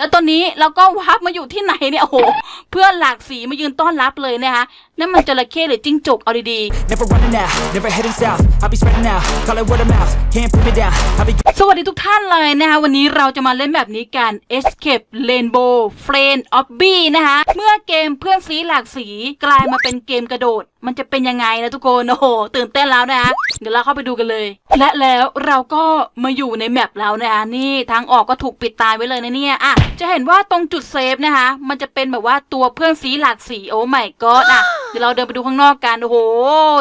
แล้วตอนนี้เราก็วับมาอยู่ที่ไหนเนี่ยโอ้โหเพื่อนหลากสีมายืนต้อนรับเลยนะคะนั่นมันจระเข้หรือจิ้งจกเอาดีๆ Never running out, never heading south. I'll be spreading out, call it word of mouth. Can't put me down. I'll be สวัสดีทุกท่านเลยนะคะวันนี้เราจะมาเล่นแบบนี้กัน Escape Rainbow Friend of B นะคะเมื่อเกมเพื่อนสีหลากสีกลายมาเป็นเกมกระโดด มันจะเป็นยังไงนะทุกคนโอ้โหตื่นเต้นแล้วนะคะเดี๋ยวเราเข้าไปดูกันเลย และแล้วเราก็มาอยู่ในแมปแล้วนะคะนี่ทางออกก็ถูกปิดตายไว้เลยนะเนี่ยอะจะเห็นว่าตรงจุดเซฟนะคะ มันจะเป็นแบบว่าตัวเพื่อนสีหลากสีโอ้ไม่ก็อะเดี๋ยวเราเดินไปดูข้างนอกกันโอ้โห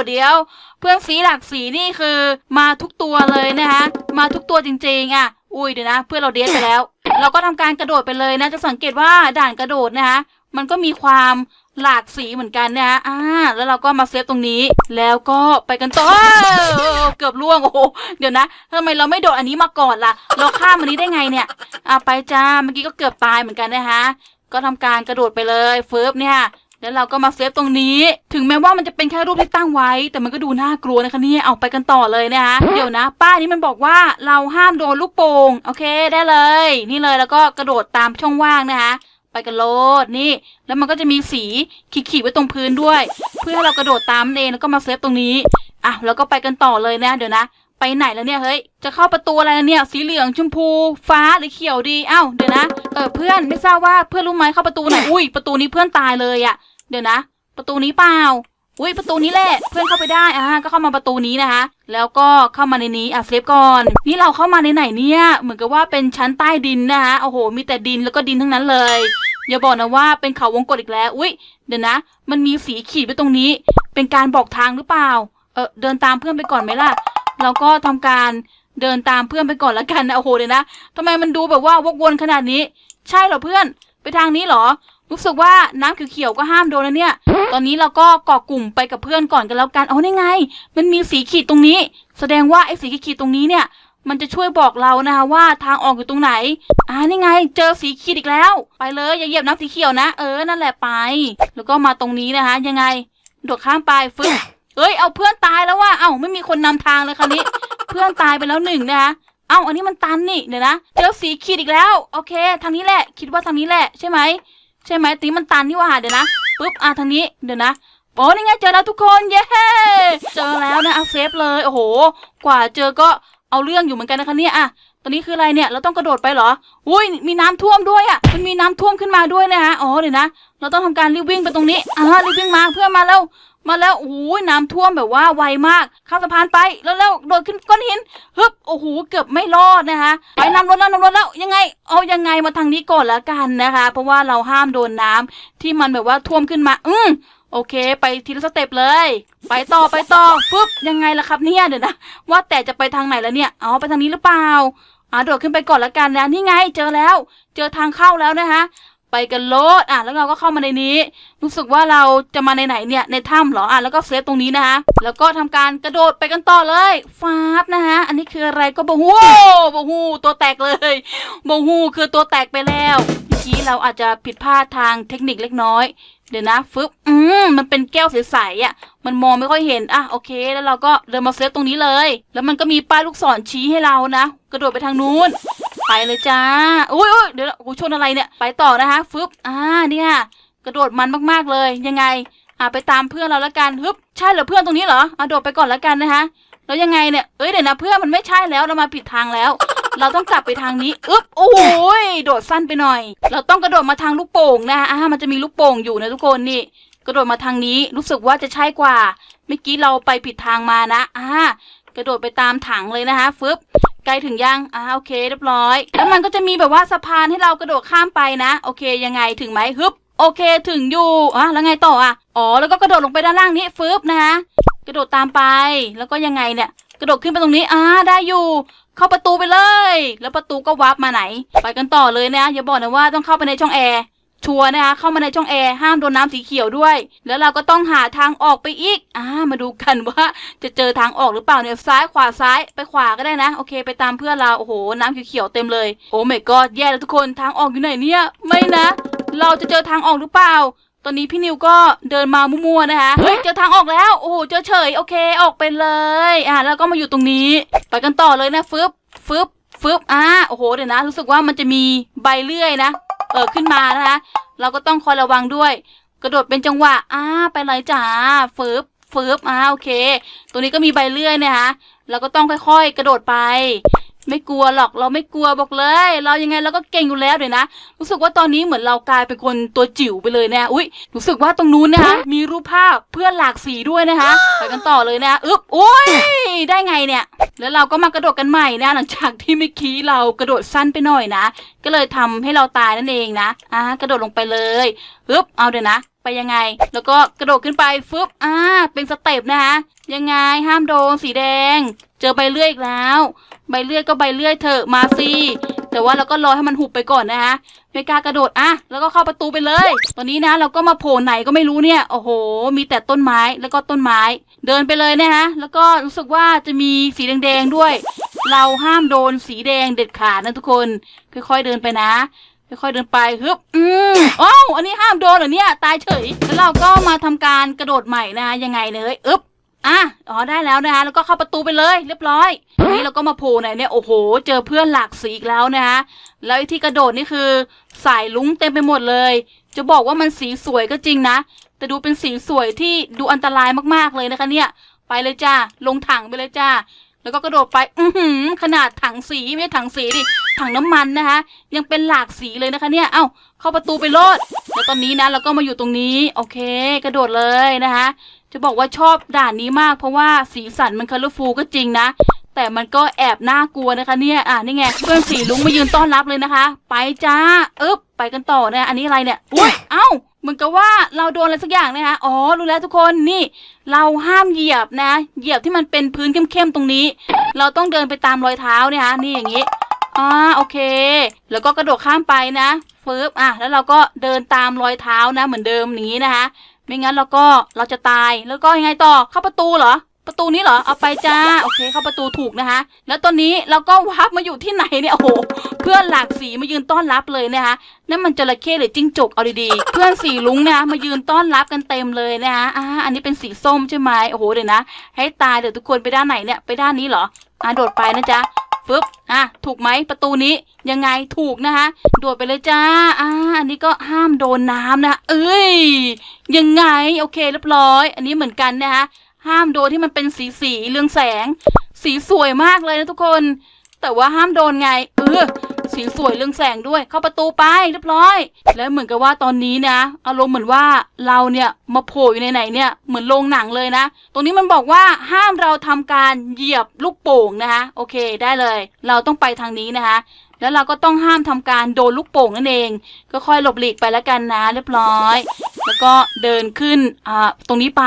เดี๋ยว เพื่อนสีหลากสีนี่คือ มาทุกตัวเลยนะคะ มาทุกตัวจริงๆอะ อุ้ยเดี๋ยวนะ เพื่อนเราเดทไปแล้ว เราก็ทำการกระโดดไปเลยนะ จะสังเกตว่าด่านกระโดดนะคะ มันก็มีความ หลากสีเหมือนกันนะคะอ่า แล้วเราก็มาเซฟตรงนี้ แล้วก็ไปกันต่อเกือบล่วง โอ้โห เดี๋ยวนะทำไมเราไม่โดดอันนี้มาก่อนล่ะ เราข้ามอันนี้ได้ไงเนี่ย อะไปจ้า เมื่อกี้ก็เกือบตายเหมือนกันนะคะ ก็ทำการกระโดดไปเลยเฟิร์บเนี่ยแล้วเราก็มาเซฟตรงนี้ ถึงแม้ว่ามันจะเป็นแค่รูปที่ตั้งไว้ แต่มันก็ดูน่ากลัวนะคะเนี่ย เอาไปกันต่อเลยนะคะ เดี๋ยวนะ ป้ายนี้มันบอกว่าเราห้ามโดนลูกโป่ง โอเค ได้เลย นี่เลยแล้วก็กระโดดตามช่องว่างนะคะ ไปกันโลดนี่ แล้วมันก็จะมีสีขีดๆไว้ตรงพื้นด้วย เพื่อให้เรากระโดดตามเองแล้วก็มาเซฟตรงนี้อะแล้วก็ไปกันต่อเลยนะ เดี๋ยวนะ ไปไหนแล้วเนี่ยเฮ้ยจะเข้าประตูอะไรแล้วเนี่ยสีเหลืองชมพู ฟ้าหรือเขียวดีเอ้าเดี๋ยวนะเออเพื่อนไม่ทราบว่าเพื่อนรู้ไหมเข้าประตูไหนอุ้ยประตูนี้เพื่อนตายเลยอะ เดี๋ยวนะ ประตูนี้เปล่า อุ้ยประตูนี้แหละ เพื่อนเข้าไปได้อ่าก็เข้ามาประตูนี้นะคะ แล้วก็เข้ามาในนี้อะเซฟก่อน นี่เราเข้ามาในไหนเนี่ยเหมือนกับว่าเป็นชั้นใต้ดินนะคะโอ้โห มีแต่ดินแล้วก็ดินทั้งนั้นเลยอย่าบอกนะว่าเป็นเขาวงกตอีกแล้ว อุ้ยเดี๋ยวนะ มันมีสีขีดไว้ตรงนี้ เป็นการบอกทางหรือเปล่า เออเดินตามเพื่อนไปก่อนไหมล่ะ เราก็ทำการเดินตามเพื่อนไปก่อนละกันนะโอ้โหเดี๋ยวนะทำไมมันดูแบบว่าวกวนขนาดนี้ ใช่เหรอเพื่อน ไปทางนี้เหรอ รู้สึกว่าน้ำเขียวๆก็ห้ามโดนนะเนี่ย ตอนนี้เราก็เกาะกลุ่มไปกับเพื่อนก่อนกันแล้วกัน เอาได้ไง มันมีสีขีดตรงนี้ แสดงว่าไอ้สีขีดตรงนี้เนี่ย มันจะช่วยบอกเรานะคะว่าทางออกอยู่ตรงไหน อ่านี่ไง เจอสีขีดอีกแล้ว ไปเลยอย่าเหยียบน้ำสีเขียวนะ เออ นั่นแหละไป แล้วก็มาตรงนี้นะคะ ยังไง โดดข้ามไปฟึ๊บเอ้ย เอาเพื่อนตายแล้วว่า เอ้า ไม่มีคนนำทางเลยคราวนี้ เพื่อนตายไปแล้วหนึ่งนะคะเอ้า อันนี้มันตันนี่ เดี๋ยวนะ เจอสีขีดอีกแล้ว โอเค ทางนี้แหละ คิดว่าทางนี้แหละใช่ไหม ใช่ไหมตีมันตันนี่ว่าเดี๋ยวนะปุ๊บอะทางนี้เดี๋ยวนะโอ้นี่ไงเจอแล้วทุกคนเย้เจอแล้วนะเอาเซฟเลยโอ้โห กว่าเจอก็เอาเรื่องอยู่เหมือนกันนะคะเนี่ยอะตอนนี้คืออะไรเนี่ยเราต้องกระโดดไปเหรอ อุ้ยมีน้ำท่วมด้วยอะ มันมีน้ำท่วมขึ้นมาด้วยนะฮะ อ๋อเดี๋ยวนะ เราต้องทำการรีบวิ่งไปตรงนี้อ่ารีบวิ่งมาเพื่อมาแล้ว มาแล้วโอ้ยน้ำท่วมแบบว่าไวมากข้ามสะพานไปแล้วแล้วโดดขึ้นก้อนหินฮึบโอ้โหเกือบไม่รอดนะคะไปนำรถแล้วนำรถแล้วยังไง เอายังไงมาทางนี้ก่อนละกันนะคะ เพราะว่าเราห้ามโดนน้ำที่มันแบบว่าท่วมขึ้นมา อืมโอเค ไปทีละสเต็ปเลย ไปต่อไปต่อปุ๊บยังไงล่ะครับเนี่ยเดี๋ยวนะว่าแต่จะไปทางไหนแล้วเนี่ยเอาไปทางนี้หรือเปล่าอ่าโดดขึ้นไปก่อนละกันนะนี่ไงเจอแล้ว เจอทางเข้าแล้วนะคะ ไปกันโลดอะแล้วเราก็เข้ามาในนี้ รู้สึกว่าเราจะมาในไหนเนี่ยในถ้ำเหรออะแล้วก็เซฟตรงนี้นะคะแล้วก็ทำการกระโดดไปกันต่อเลยฟาบนะคะอันนี้คืออะไรก็บฮูบฮูตัวแตกเลยบฮูคือตัวแตกไปแล้วเมื่อกี้เราอาจจะผิดพลาดทางเทคนิคเล็กน้อยเดี๋ยวนะฟึบอืมมันเป็นแก้วใสๆอะ มันมองไม่ค่อยเห็น อะ โอเค แล้วเราก็เดินมาเซฟตรงนี้เลย แล้วมันก็มีป้ายลูกศรชี้ให้เรานะ กระโดดไปทางนู้น ไปเลยจ้าอุ้ยอุยเดี๋ยวนะโอ้โหชนอะไรเนี่ย ไปต่อนะคะฟึบอ่าเนี่ยกระโดดมันมากๆเลยยังไงอ่าไปตามเพื่อนเราละกันฮึบใช่เหรอเพื่อนตรงนี้เหรออ่าโดดไปก่อนละกันนะคะแล้วยังไงเนี่ยเอ้ยเดี๋ยวนะเพื่อนมันไม่ใช่แล้วเรามาผิดทางแล้ว เราต้องกลับไปทางนี้อึ๊บโอ้ยโดดสั้นไปหน่อย เราต้องกระโดดมาทางลูกโป่งนะคะอ่ามันจะมีลูกโป่งอยู่นะทุกคนนี่ กระโดดมาทางนี้รู้สึกว่าจะใช่กว่าเมื่อกี้เราไปผิดทางมานะอ่ากระโดดไปตามถังเลยนะคะฟึบ ใกล้ถึงยัง อ่าโอเค เรียบร้อย แล้วมันก็จะมีแบบว่าสะพานให้เรากระโดดข้ามไปนะ โอเค ยังไงถึงไหมฮึบ โอเค ถึงอยู่ อะ แล้วไงต่ออะ อ๋อ แล้วก็กระโดดลงไปด้านล่างนี้ฟึบนะคะ กระโดดตามไป แล้วก็ยังไงเนี่ย กระโดดขึ้นไปตรงนี้ อ่า ได้อยู่ เข้าประตูไปเลย แล้วประตูก็วาร์ปมาไหน ไปกันต่อเลยนะ อย่าบอกนะว่าต้องเข้าไปในช่องแอร์ ชัวร์นะคะเข้ามาในช่องแอร์ห้ามโดนน้ำสีเขียวด้วย แล้วเราก็ต้องหาทางออกไปอีกอ่ามาดูกันว่าจะเจอทางออกหรือเปล่าเนี่ยซ้ายขวาซ้ายไปขวาก็ได้นะ โอเค ไปตามเพื่อนเราโอ้โหน้ำเขียวๆเต็มเลยโอ้ไม่ก็แย่แล้วทุกคนทางออกอยู่ไหนเนี่ยไม่นะ เราจะเจอทางออกหรือเปล่า ตอนนี้พี่นิวก็เดินมามั่วๆนะคะเฮ้ยเจอทางออกแล้วโอ้โหเจอเฉยโอเคออกไปเลยอ่าแล้วก็มาอยู่ตรงนี้ ไปกันต่อเลยนะฟึบฟึบฟึบอ่าโอ้โหเดี๋ยวนะ รู้สึกว่ามันจะมีใบเลื่อยนะ เออขึ้นมานะคะ เราก็ต้องคอยระวังด้วย กระโดดเป็นจังหวะอ้าไปเลยจ้าฟืบฟืบอ้าโอเค ตัวนี้ก็มีใบเลื่อยนะคะเราก็ต้องค่อยๆ กระโดดไป ไม่กลัวหรอกเราไม่กลัวบอกเลย เรายังไงเราก็เก่งอยู่แล้วเดี๋ยวนะรู้สึกว่าตอนนี้เหมือนเรากลายเป็นคนตัวจิ๋วไปเลยนะอุ้ยรู้สึกว่าตรงนู้นนะคะมีรูปภาพเพื่อนหลากสีด้วยนะคะไปกันต่อเลยนะอึ๊บอุ้ยได้ไงเนี่ย แล้วเราก็มากระโดดกันใหม่นะหลังจากที่เมื่อกี้เรากระโดดสั้นไปหน่อยนะ ก็เลยทำให้เราตายนั่นเองนะอ่ากระโดดลงไปเลยอึ๊บเอาเดี๋ยวนะไปยังไง แล้วก็กระโดดขึ้นไปฟึบอ่าเป็นสเต็ปนะคะยังไงห้ามโดนสีแดง เจอใบเลื่อยอีกแล้ว ใบเลื่อยก็ใบเลื่อยเถอะมาสิแต่ว่าเราก็รอให้มันหุบไปก่อนนะคะไม่กล้ากระโดดอะแล้วก็เข้าประตูไปเลย ตอนนี้นะเราก็มาโผล่ไหนก็ไม่รู้เนี่ย โอ้โห มีแต่ต้นไม้แล้วก็ต้นไม้ เดินไปเลยนะคะแล้วก็รู้สึกว่าจะมีสีแดงๆด้วย เราห้ามโดนสีแดงเด็ดขาดนะทุกคน ค่อยๆเดินไปนะค่อยๆเดินไปฮึบอืมอ้าวอันนี้ห้ามโดนเหรอเนี่ย ตายเฉย แล้วเราก็มาทำการกระโดดใหม่นะคะยังไงเลยอึ๊บ อะอ๋อได้แล้วนะคะแล้วก็เข้าประตูไปเลยเรียบร้อยทีนี้เราก็มาโผล่ไหนเนี่ยโอ้โห เจอเพื่อนหลากสีอีกแล้วนะคะแล้วไอ้ที่กระโดดนี่คือสายลุ้งเต็มไปหมดเลย จะบอกว่ามันสีสวยก็จริงนะ แต่ดูเป็นสีสวยที่ดูอันตรายมากๆเลยนะคะเนี่ย ไปเลยจ้าลงถังไปเลยจ้าแล้วก็กระโดดไป อือหือ ขนาดถังสีไม่ถังสีดิ ถังน้ำมันนะคะ ยังเป็นหลากสีเลยนะคะเนี่ย เอ้า เข้าประตูไปโลด แล้วตอนนี้นะเราก็มาอยู่ตรงนี้ โอเค กระโดดเลยนะคะ จะบอกว่าชอบด่านนี้มากเพราะว่าสีสันมันคัลเลอร์ฟูก็จริงนะ แต่มันก็แอบน่ากลัวนะคะเนี่ย อะนี่ไงเพื่อนสีลุงมายืนต้อนรับเลยนะคะ ไปจ้าเอ๊บไปกันต่อนะอันนี้อะไรเนี่ยอุ้ยเอ้าเหมือนกับว่าเราโดนอะไรสักอย่างนะคะอ๋อรู้แล้วทุกคนนี่ เราห้ามเหยียบนะ เหยียบที่มันเป็นพื้นเข้มๆตรงนี้ เราต้องเดินไปตามรอยเท้าเนี่ยฮะนี่อย่างนี้อ่าโอเค แล้วก็กระโดดข้ามไปนะฟืบอะแล้วเราก็เดินตามรอยเท้านะ เหมือนเดิมอย่างนี้นะคะ ไม่งั้นเราก็เราจะตายแล้วก็ยังไงต่อเข้าประตูเหรอ ประตูนี้เหรอเอาไปจ้าโอเค เข้าประตูถูกนะคะ แล้วตอนนี้เราก็วับมาอยู่ที่ไหนเนี่ยโอ้โหเพื่อนหลากสีมายืนต้อนรับเลยนะคะนั่นมันจระเข้หรือจิ้งจกเอาดีๆ เพื่อนสีลุงนะคะมายืนต้อนรับกันเต็มเลยนะคะอ่าอันนี้เป็นสีส้มใช่ไหมโอ้โหเดี๋ยวนะ ให้ตายเดี๋ยวทุกคนไปด้านไหนเนี่ยไปด้านนี้เหรออ่าโดดไปนะจ๊ะ ฟึบอะถูกไหมประตูนี้ยังไงถูกนะคะโดดไปเลยจ้าอ่าอันนี้ก็ห้ามโดนน้ำนะเอ้ยยังไงโอเคเรียบร้อย อันนี้เหมือนกันนะคะห้ามโดนที่มันเป็นสีสีเรืองแสง สีสวยมากเลยนะทุกคน แต่ว่าห้ามโดนไง เออ สีสวยเรื่องแสงด้วย เข้าประตูไปเรียบร้อย แล้วเหมือนกับว่าตอนนี้นะ อารมณ์เหมือนว่าเราเนี่ยมาโผล่อยู่ในไหนเนี่ยเหมือนโรงหนังเลยนะ ตรงนี้มันบอกว่าห้ามเราทำการเหยียบลูกโป่งนะคะโอเคได้เลย เราต้องไปทางนี้นะคะแล้วเราก็ต้องห้ามทำการโดนลูกโป่งนั่นเอง ก็ค่อยหลบหลีกไปแล้วกันนะ เรียบร้อย แล้วก็เดินขึ้นอ่าตรงนี้ไป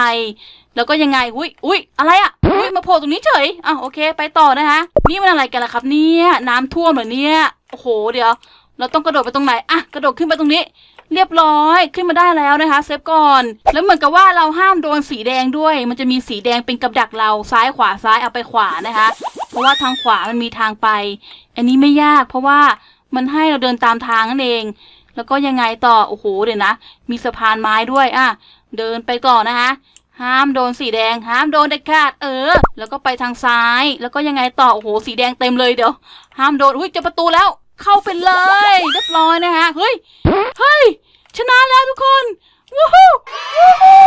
แล้วก็ยังไงอุ้ยอุ้ยอะไรอะอุ้ยมาโผล่ตรงนี้เฉยอะโอเค ไปต่อนะคะนี่มันอะไรกันล่ะครับเนี่ยน้ำท่วมเหรอเนี่ย โอ้โห เดี๋ยว เราต้องกระโดดไปตรงไหน อะ กระโดดขึ้นไปตรงนี้ เรียบร้อย ขึ้นมาได้แล้วนะคะ เซฟก่อน แล้วเหมือนกับว่าเราห้ามโดนสีแดงด้วย มันจะมีสีแดงเป็นกับดักเรา ซ้ายขวาซ้ายเอาไปขวานะคะ เพราะว่าทางขวามันมีทางไป อันนี้ไม่ยาก เพราะว่ามันให้เราเดินตามทางนั่นเอง แล้วก็ยังไงต่อ โอ้โห เดี๋ยวนะ มีสะพานไม้ด้วย อะ เดินไปต่อนะคะห้ามโดนสีแดงห้ามโดนเด็ดขาดเออ แล้วก็ไปทางซ้าย แล้วก็ยังไงต่อโอ้โหสีแดงเต็มเลยเดี๋ยว ห้ามโดนอุ้ยเจอประตูแล้ว เข้าไปเลยเรียบร้อยนะคะเฮ้ยเฮ้ยชนะแล้วทุกคนวู้ฮู้วู้ฮู้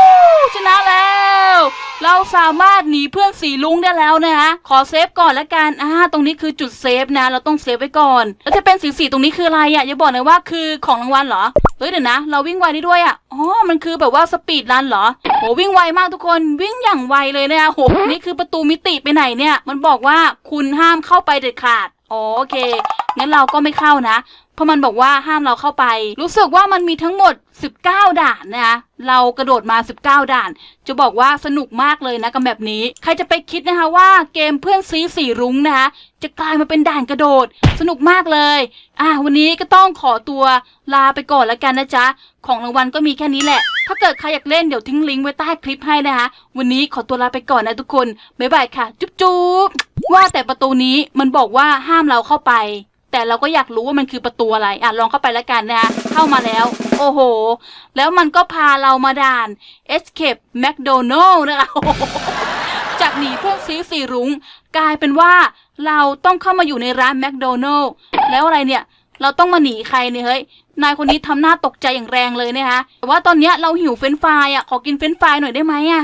ชนะแล้ว เราสามารถหนีเพื่อนสีลุงได้แล้วนะคะขอเซฟก่อนละกันอ่าตรงนี้คือจุดเซฟนะ เราต้องเซฟไว้ก่อน แล้วถ้าเป็นสีสีตรงนี้คืออะไรอะ่ะอย่าบอกนะว่าคือของรางวัลเหรอเฮ้ยเดี๋ยวนะ เราวิ่งไวได้ด้วยอะ่ะอ๋อมันคือแบบว่าสปีดรันเหรอโหวิ่งไวมากทุกคนวิ่งอย่างไวเลยนะคะโหนี่คือประตูมิติไปไหนเนี่ย มันบอกว่าคุณห้ามเข้าไปเด็ดขาด โอเค งั้นเราก็ไม่เข้านะ เพราะมันบอกว่าห้ามเราเข้าไป รู้สึกว่ามันมีทั้งหมด 19 ด่านนะคะ เรากระโดดมา 19 ด่าน จะบอกว่าสนุกมากเลยนะกับแบบนี้ ใครจะไปคิดนะคะว่าเกมเพื่อนซีสีรุ้งนะคะ จะกลายมาเป็นด่านกระโดด สนุกมากเลย อะวันนี้ก็ต้องขอตัวลาไปก่อนแล้วกันนะจ๊ะ ของรางวัลก็มีแค่นี้แหละ ถ้าเกิดใครอยากเล่นเดี๋ยวทิ้งลิงก์ไว้ใต้คลิปให้นะคะ วันนี้ขอตัวลาไปก่อนนะทุกคน บ๊ายบายค่ะ จุ๊บจุ๊บ ว่าแต่ประตูนี้มันบอกว่าห้ามเราเข้าไป แต่เราก็อยากรู้ว่ามันคือประตูอะไรอะลองเข้าไปแล้วกันนะคะเข้ามาแล้ว โอ้โห แล้วมันก็พาเรามาด่าน Escape McDonald นะคะจากหนีพวกซีสีรุง้งกลายเป็นว่าเราต้องเข้ามาอยู่ในร้านแมคโดนัลล์แล้วอะไรเนี่ย เราต้องมาหนีใครเนี่ยเฮ้ยนายคนนี้ทำหน้าตกใจอย่างแรงเลยนะคะแต่ว่าตอนนี้เราหิวเฟรนฟรายอะขอกินเฟรนฟรายหน่อยได้ไหมอะ